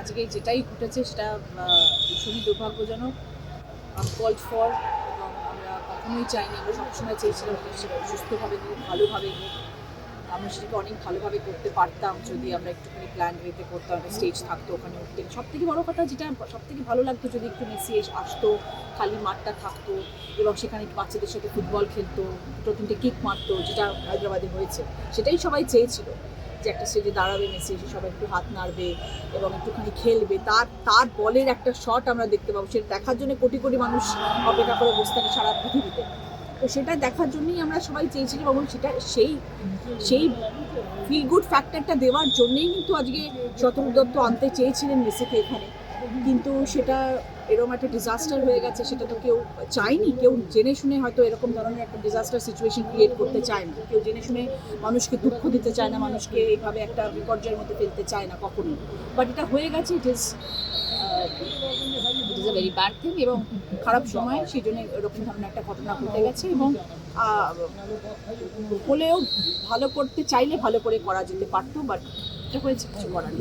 আজকে যেটাই ঘটেছে সেটা ভীষণই দুর্ভাগ্যজনক। কল্ড ফর এবং আমরা কখনোই চাইনি, আমরা সবসময় চেয়েছিলাম সেটা সুস্থভাবে হোক, ভালোভাবে হোক। আমরা সেটাকে অনেক ভালোভাবে করতে পারতাম যদি আমরা একটুখানি প্ল্যান ওয়েতে করতাম স্টেজ থাকতো ওখানে উঠতে। সব থেকে বড় কথা যেটা সব থেকে ভালো লাগতো যদি একটু মেসি আসতো, খালি মাঠটা থাকতো এবং সেখানে বাচ্চাদের সাথে ফুটবল খেলতো দুটো তিনটে কিক মারতো, যেটা হায়দ্রাবাদে হয়েছে, সেটাই সবাই চেয়েছিল। যে একটা স্টেজে দাঁড়াবে মেসি এসে সবাই একটু হাত নাড়বে এবং একটুখানি খেলবে। তার তার বলের একটা শট আমরা দেখতে পাবো। সেটা দেখার জন্য কোটি কোটি মানুষ অপেক্ষা করে বসে থাকে সারা পৃথিবীতে। তো সেটা দেখার জন্যই আমরা সবাই চেয়েছিলাম এবং সেটা সেই সেই ফিল গুড ফ্যাক্টরটা দেওয়ার জন্যই কিন্তু আজকে শতরূপ দত্ত আনতে চেয়েছিলেন মেসিকে এখানে। কিন্তু সেটা এরকম একটা ডিজাস্টার হয়ে গেছে, সেটা তো কেউ চায়নি। কেউ জেনে শুনে হয়তো এরকম ধরনের একটা ডিজাস্টার সিচুয়েশন ক্রিয়েট করতে চায় না। কেউ জেনে শুনে মানুষকে দুঃখ দিতে চায় না, মানুষকে এইভাবে একটা বিপর্যয়ের মধ্যে ফেলতে চায় না কখনোই। বাট এটা হয়ে গেছে it is is a very bad thing এবং খারাপ সময়, সেই জন্য এরকম ধরনের একটা ঘটনা ঘটে গেছে এবং হলেও ভালো করতে চাইলে ভালো করে করা যেতে পারতো বাট এটা হয়েছে, কিছু করার